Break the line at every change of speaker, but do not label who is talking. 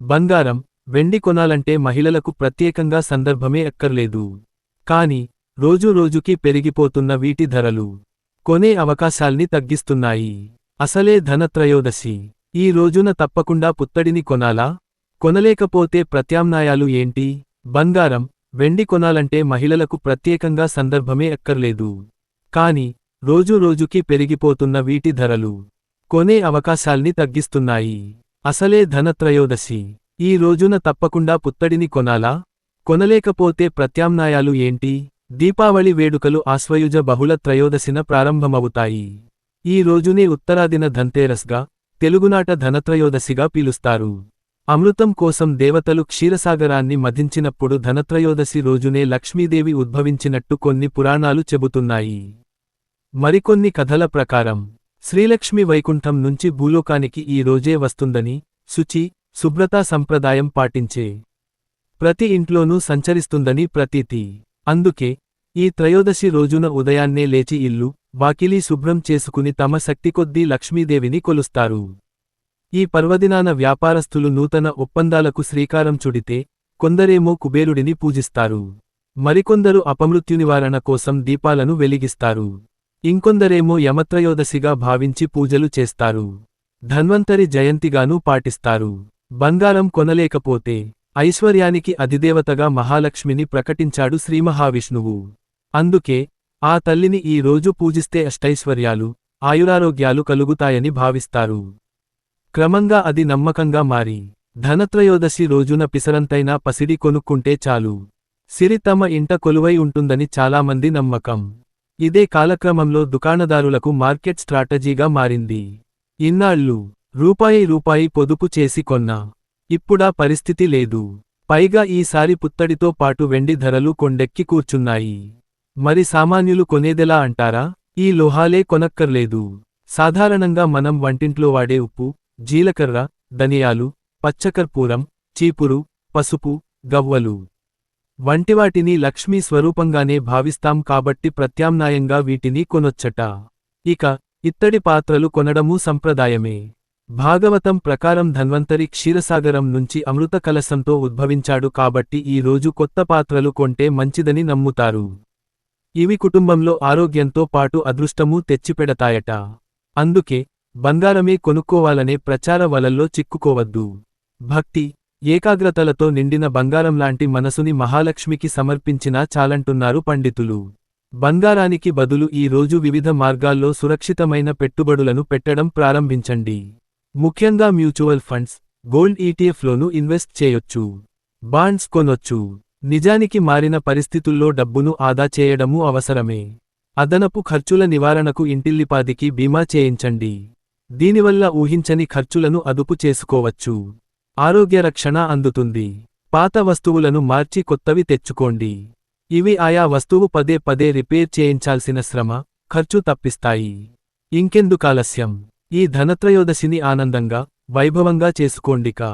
బంగారం వెండి కొనాలంటే మహిళలకు ప్రత్యేకంగా సందర్భమే అక్కర్లేదు. కాని రోజురోజుకీ పెరిగిపోతున్న వీటి ధరలు కొనే అవకాశాల్ని తగ్గిస్తున్నాయి. అసలే ధనత్రయోదశి. ఈ రోజున తప్పకుండా పుత్తడిని కొనాలా? కొనలేకపోతే ప్రత్యామ్నాయాలు ఏంటి? బంగారం వెండి కొనాలంటే మహిళలకు ప్రత్యేకంగా సందర్భమే అక్కర్లేదు. కాని రోజురోజుకీ పెరిగిపోతున్న వీటి ధరలు కొనే అవకాశాల్ని తగ్గిస్తున్నాయి. అసలే ధనత్రయోదశి. ఈ రోజున తప్పకుండా పుత్తడిని కొనాలా? కొనలేకపోతే ప్రత్యామ్నాయాలు ఏంటి? దీపావళి వేడుకలు ఆశ్వయుజ బహుళ త్రయోదశిన ప్రారంభమవుతాయి. ఈ రోజునే ఉత్తరాదిన ధన్తేరస్గా తెలుగునాట ధనత్రయోదశిగా పిలుస్తారు. అమృతం కోసం దేవతలు క్షీరసాగరాన్ని మధించినప్పుడు ధనత్రయోదశి రోజునే లక్ష్మీదేవి ఉద్భవించినట్టు కొన్ని పురాణాలు చెబుతున్నాయి. మరికొన్ని కథల ప్రకారం శ్రీలక్ష్మి వైకుంఠం నుంచి భూలోకానికి ఈ రోజే వస్తుందని శుచి శుభ్రతా సంప్రదాయం పాటించే ప్రతి ఇంట్లోనూ సంచరిస్తుందని ప్రతీతి. అందుకే ఈ త్రయోదశి రోజున ఉదయాన్నే లేచి ఇల్లు వాకిలీ శుభ్రం చేసుకుని తమ శక్తికొద్దీ లక్ష్మీదేవిని కొలుస్తారు. ఈ పర్వదినాన వ్యాపారస్తులు నూతన ఒప్పందాలకు శ్రీకారం చుడితే కొందరేమో కుబేరుడిని పూజిస్తారు. మరికొందరు అపమృత్యునివారణ కోసం దీపాలను వెలిగిస్తారు. ఇంకొందరేమో యమత్రయోదశిగా భావించి పూజలు చేస్తారు. ధన్వంతరి జయంతిగానూ పాటిస్తారు. బంగారం కొనలేకపోతే ఐశ్వర్యానికి అధిదేవతగా మహాలక్ష్మిని ప్రకటించాడు శ్రీమహావిష్ణువు. అందుకే ఆ తల్లిని ఈ రోజు పూజిస్తే అష్టైశ్వర్యాలు ఆయురారోగ్యాలు కలుగుతాయని భావిస్తారు. క్రమంగా అది నమ్మకంగా మారి ధనత్రయోదశి రోజున పిసరంతైనా పసిడి కొనుక్కుంటే చాలు. సిరి తమ ఇంట కొలువై ఉంటుందని చాలామంది నమ్మకం. ఇదే కాలక్రమంలో దుకాణదారులకు మార్కెట్ స్ట్రాటజీగా మారింది. ఇన్నాళ్ళు రూపాయి రూపాయి పొదుపు చేసి కొన్నా. ఇప్పుడా పరిస్థితి లేదు. పైగా ఈసారి పుత్తడితో పాటు వెండి ధరలు కొండెక్కి కూర్చున్నాయి. మరి సామాన్యులు కొనేదెలా అంటారా? ఈ లోహాలే కొనక్కర్లేదు. సాధారణంగా మనం వంటింట్లో వాడే ఉప్పు జీలకర్ర ధనియాలు పచ్చకర్పూరం చీపురు పసుపు గవ్వలు. వంటివాటిని లక్ష్మీ స్వరూపంగానే భావిస్తాం కాబట్టి ప్రత్యామ్నాయంగా వీటిని కొనొచ్చట. ఇక ఇత్తడి పాత్రలు కొనడమూ సంప్రదాయమే. భాగవతం ప్రకారం ధన్వంతరి క్షీరసాగరం నుంచి అమృత కలశంతో ఉద్భవించాడు కాబట్టి ఈ రోజు కొత్త పాత్రలు కొంటే మంచిదని నమ్ముతారు. ఇవి కుటుంబంలో ఆరోగ్యంతో పాటు అదృష్టమూ తెచ్చిపెడతాయట. అందుకే బంగారమే కొనుక్కోవాలనే ప్రచార వలల్లో చిక్కుకోవద్దు. భక్తి ఏకాగ్రతలతో నిండిన బంగారంలాంటి మనసుని మహాలక్ష్మికి సమర్పించినా చాలంటున్నారు పండితులు. బంగారానికి బదులు ఈ రోజు వివిధ మార్గాల్లో సురక్షితమైన పెట్టుబడులను పెట్టడం ప్రారంభించండి. ముఖ్యంగా మ్యూచువల్ ఫండ్స్ గోల్డ్ ఈటీఎఫ్లోనూ ఇన్వెస్ట్ చేయొచ్చు. బాండ్స్ కొనొచ్చు. నిజానికి మారిన పరిస్థితుల్లో డబ్బును ఆదా చేయడమూ అవసరమే. అదనపు ఖర్చుల నివారణకు ఇంటిల్లిపాదికి బీమా చేయించండి. దీనివల్ల ఊహించని ఖర్చులను అదుపు చేసుకోవచ్చు. ఆరోగ్య రక్షణ అందుతుంది. పాత వస్తువులను మార్చి కొత్తవి తెచ్చుకోండి. ఇవి ఆయా వస్తువు పదే పదే రిపేర్ చేయించాల్సిన శ్రమ ఖర్చు తప్పిస్తాయి. ఇంకెందుకాలస్యం ఈ ధనత్రయోదశిని ఆనందంగా వైభవంగా చేసుకోండికా.